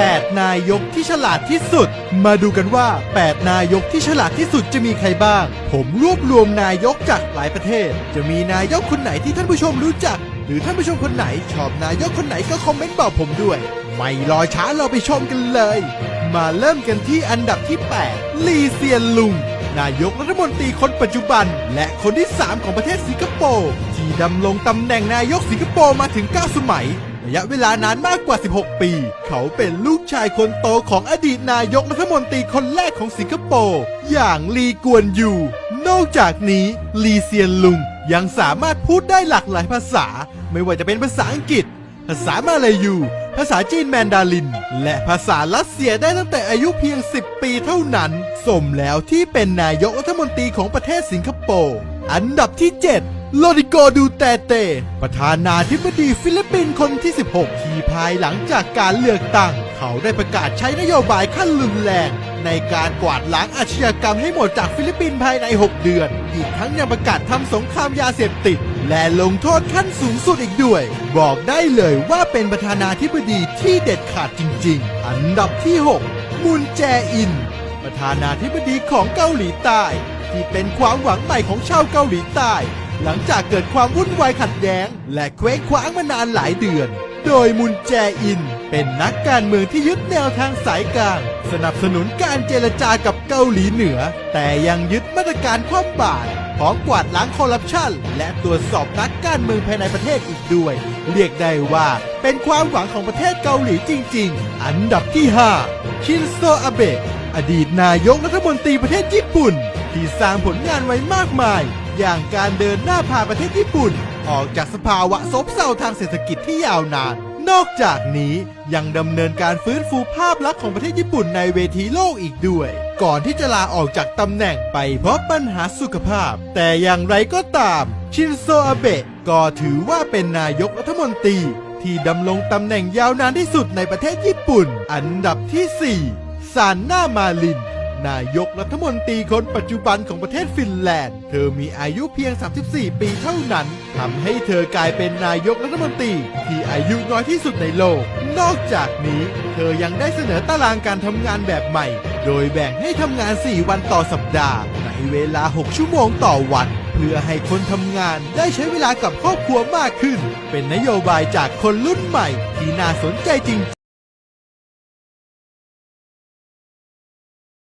8 นายกที่ฉลาดที่สุด มาดูกันว่า 8 นายกที่ฉลาดที่สุดจะมีใครบ้าง ผมรวบรวมนายกจากหลายประเทศ จะมีนายกคนไหนที่ท่านผู้ชมรู้จัก หรือท่านผู้ชมคนไหน ชอบนายกคนไหนก็คอมเมนต์บอกผมด้วย ไม่รอช้าเราไปชมกันเลย มาเริ่มกันที่อันดับที่ 8 ลีเซียนลุง นายกรัฐมนตรีคนปัจจุบัน และคนที่ 3 ของประเทศสิงคโปร์ที่ดำรงตำแหน่งนายกสิงคโปร์มาถึง 9 สมัย ระยะเวลานานมากกว่า 16 ปี เขาเป็นลูกชายคนโตของอดีตนายกรัฐมนตรีคนแรกของสิงคโปร์อย่างลีกวนยูนอกจากนี้ลีเซียนลุงยังสามารถพูดได้หลากหลายภาษา ไม่ว่าจะเป็นภาษาอังกฤษ ภาษามาลายู ภาษาจีนแมนดาริน และภาษารัสเซียได้ตั้งแต่อายุเพียง 10 ปีเท่านั้น สมแล้วที่เป็นนายกรัฐมนตรีของประเทศสิงคโปร์อันดับที่ 7 โลดิโกดูเตเต ประธานาธิบดีฟิลิปปินส์คนที่ 16 ที่ภายหลังจากการเลือกตั้ง เขาได้ประกาศใช้นโยบายขั้นรุนแรง ในการกวาดล้างอาชญากรรมให้หมดจากฟิลิปปินส์ภายใน 6 เดือน อีกทั้งยังประกาศทำสงครามยาเสพติด และลงโทษขั้นสูงสุดอีกด้วย บอกได้เลยว่าเป็นประธานาธิบดีที่เด็ดขาดจริง ๆ อันดับที่ 6 มุนแจอิน ประธานาธิบดีของเกาหลีใต้ ที่เป็นความหวังใหม่ของชาวเกาหลีใต้ หลังจากเกิดความวุ่นวายขัดแย้ง และเคว้งคว้างมานานหลายเดือน โดยมุนแจอิน เป็นนักการเมืองที่ยึดแนวทางสายกลาง สนับสนุนการเจรจากับเกาหลีเหนือ แต่ยังยึดมาตรการคว่ำบาตรพร้อมกวาดล้างคอร์รัปชันและตรวจสอบนักการเมืองภายในประเทศอีกด้วย เรียกได้ว่าเป็นความหวังของประเทศเกาหลีจริง ๆ อันดับที่ 5 ชินโซอาเบะอดีตนายกรัฐมนตรีประเทศญี่ปุ่น ที่สร้างผลงานไว้มากมาย อย่างการเดินหน้าพาประเทศญี่ปุ่น ออกจากสภาวะซบเซาทางเศรษฐกิจที่ยาวนาน นอกจากนี้ยังดำเนินการฟื้นฟูภาพลักษณ์ของประเทศญี่ปุ่นในเวทีโลกอีกด้วย ก่อนที่จะลาออกจากตำแหน่งไปเพราะปัญหาสุขภาพ แต่อย่างไรก็ตาม ชินโซอาเบะก็ถือว่าเป็นนายกรัฐมนตรี ที่ดำรงตำแหน่งยาวนานที่สุดในประเทศญี่ปุ่น อันดับที่ 4 ซานนามาลิน นายกรัฐมนตรีคนปัจจุบันของประเทศฟินแลนด์ เธอมีอายุเพียง 34 ปีเท่านั้นทำให้เธอกลายเป็นนายกรัฐมนตรีที่อายุน้อยที่สุดในโลก นอกจากนี้ เธอยังได้เสนอตารางการทำงานแบบใหม่ โดยแบ่งให้ทำงาน 4 วันต่อสัปดาห์ ในเวลา 6 ชั่วโมงต่อวันเพื่อให้คนทำงานได้ใช้เวลากับครอบครัวมากขึ้น เป็นนโยบายจากคนรุ่นใหม่ที่น่าสนใจจริง